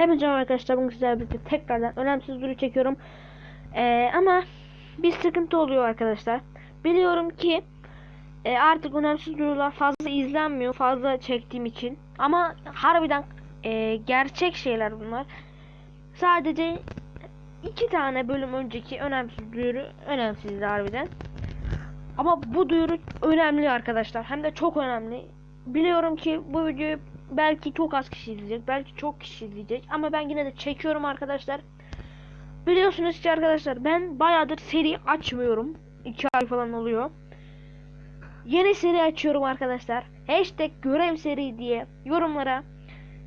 Hepinize arkadaşlar bugün sizlerle birlikte tekrardan önemsiz duru çekiyorum. Ee, ama bir sıkıntı oluyor arkadaşlar. Biliyorum ki e, artık önemsiz durular fazla izlenmiyor fazla çektiğim için. Ama harbiden e, gerçek şeyler bunlar. Sadece iki tane bölüm önceki önemsiz duyuru önemsizdi harbiden. Ama bu duyuru önemli arkadaşlar. Hem de çok önemli. Biliyorum ki bu videoyu belki çok az kişi izleyecek. Belki çok kişi izleyecek. Ama ben yine de çekiyorum arkadaşlar. Biliyorsunuz ki arkadaşlar ben bayağıdır seri açmıyorum. 2 ay falan oluyor. Yeni seri açıyorum arkadaşlar. Hashtag görev seri diye yorumlara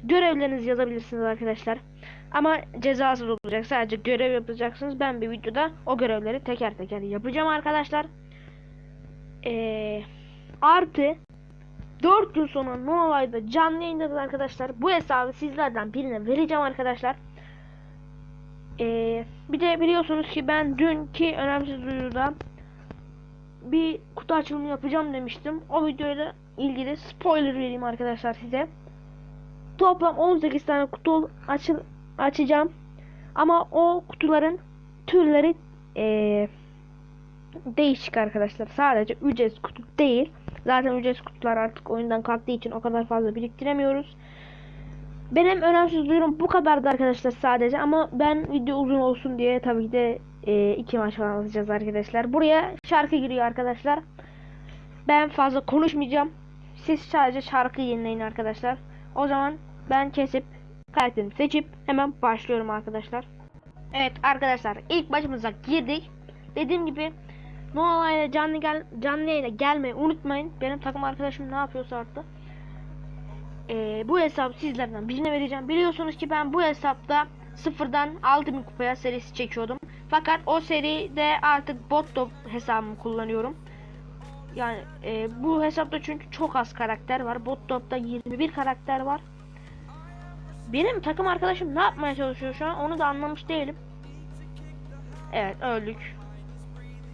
görevlerinizi yazabilirsiniz arkadaşlar. Ama cezasız olacak. Sadece görev yapacaksınız. Ben bir videoda o görevleri teker teker yapacağım arkadaşlar. Ee, artı 4 yıl sonra No Olay'da canlı yayındayız arkadaşlar. Bu hesabı sizlerden birine vereceğim arkadaşlar. Ee, bir de biliyorsunuz ki ben dünkü önemsiz duyuruda bir kutu açılımı yapacağım demiştim. O videoyla ilgili spoiler vereyim arkadaşlar size. Toplam 18 tane kutu açıl açacağım. Ama o kutuların türleri ee, değişik arkadaşlar. Sadece ücretsiz kutu değil. Zaten ücretsiz kutular artık oyundan kalktığı için o kadar fazla biriktiremiyoruz. Benim önemsiz duyurum bu kadardı arkadaşlar sadece ama ben video uzun olsun diye tabii ki de e, iki maç falan atacağız arkadaşlar. Buraya şarkı giriyor arkadaşlar. Ben fazla konuşmayacağım. Siz sadece şarkı yenileyin arkadaşlar. O zaman ben kesip karakterimi seçip hemen başlıyorum arkadaşlar. Evet arkadaşlar ilk başımıza girdik. Dediğim gibi Noah'la canlı gel canlı yayına gelmeyi unutmayın. Benim takım arkadaşım ne yapıyorsa artık. Ee, bu hesabı sizlerden birine vereceğim. Biliyorsunuz ki ben bu hesapta sıfırdan 6000 kupaya serisi çekiyordum. Fakat o seride artık bot top hesabımı kullanıyorum. Yani e, bu hesapta çünkü çok az karakter var. Bot topta 21 karakter var. Benim takım arkadaşım ne yapmaya çalışıyor şu an onu da anlamış değilim. Evet öldük.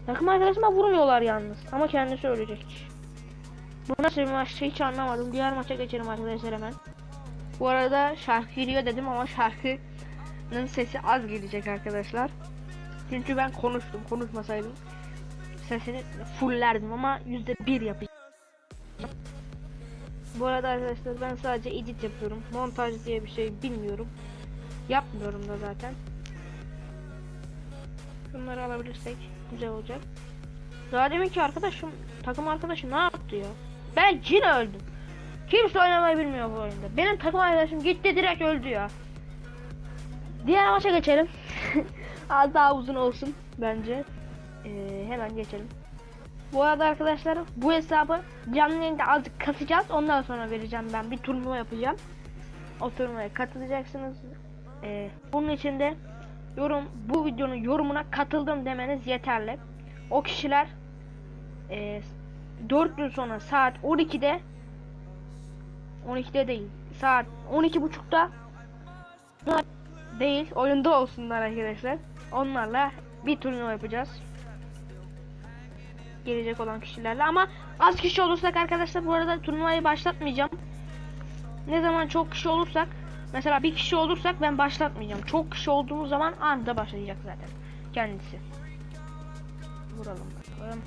Takım arkadaşıma vurmuyorlar yalnız. Ama kendisi ölecek. Bu nasıl bir maç hiç anlamadım. Diğer maça geçelim arkadaşlar hemen. Bu arada şarkı giriyor dedim ama şarkının sesi az gelecek arkadaşlar. Çünkü ben konuştum. Konuşmasaydım sesini fulllerdim ama yüzde bir yapacağım. Bu arada arkadaşlar ben sadece edit yapıyorum. Montaj diye bir şey bilmiyorum. Yapmıyorum da zaten. Bunları alabilirsek güzel olacak. Daha demin ki arkadaşım, takım arkadaşım ne yaptı ya? Ben yine öldüm. Kimse oynamayı bilmiyor bu oyunda. Benim takım arkadaşım gitti direkt öldü ya. Diğer maça geçelim. Az daha uzun olsun bence. Ee, hemen geçelim. Bu arada arkadaşlar bu hesabı canlı yayında azıcık kasacağız. Ondan sonra vereceğim ben. Bir turnuva yapacağım. O turnuvaya katılacaksınız. Ee, bunun için de yorum bu videonun yorumuna katıldım demeniz yeterli. O kişiler e, 4 gün sonra saat 12'de 12'de değil saat 12.30'da değil oyunda olsunlar arkadaşlar. Onlarla bir turnuva yapacağız. Gelecek olan kişilerle ama az kişi olursak arkadaşlar bu arada turnuvayı başlatmayacağım. Ne zaman çok kişi olursak Mesela bir kişi olursak ben başlatmayacağım. Çok kişi olduğumuz zaman anında başlayacak zaten kendisi. Vuralım bakalım.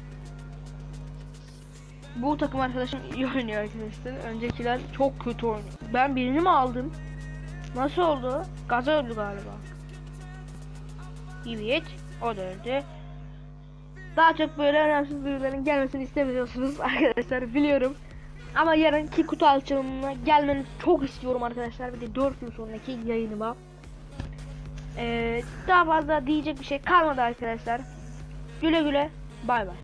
Bu takım arkadaşım iyi oynuyor arkadaşlar. Öncekiler çok kötü oynuyor. Ben birini mi aldım? Nasıl oldu? Gaza öldü galiba. Evet. O da öldü. Daha çok böyle önemsiz duyuruların gelmesini istemiyorsunuz arkadaşlar biliyorum. Ama yarınki kutu açılımına gelmenizi çok istiyorum arkadaşlar. Bir de 4 gün sonraki yayınıma. Ee, daha fazla diyecek bir şey kalmadı arkadaşlar. Güle güle. Bay bay.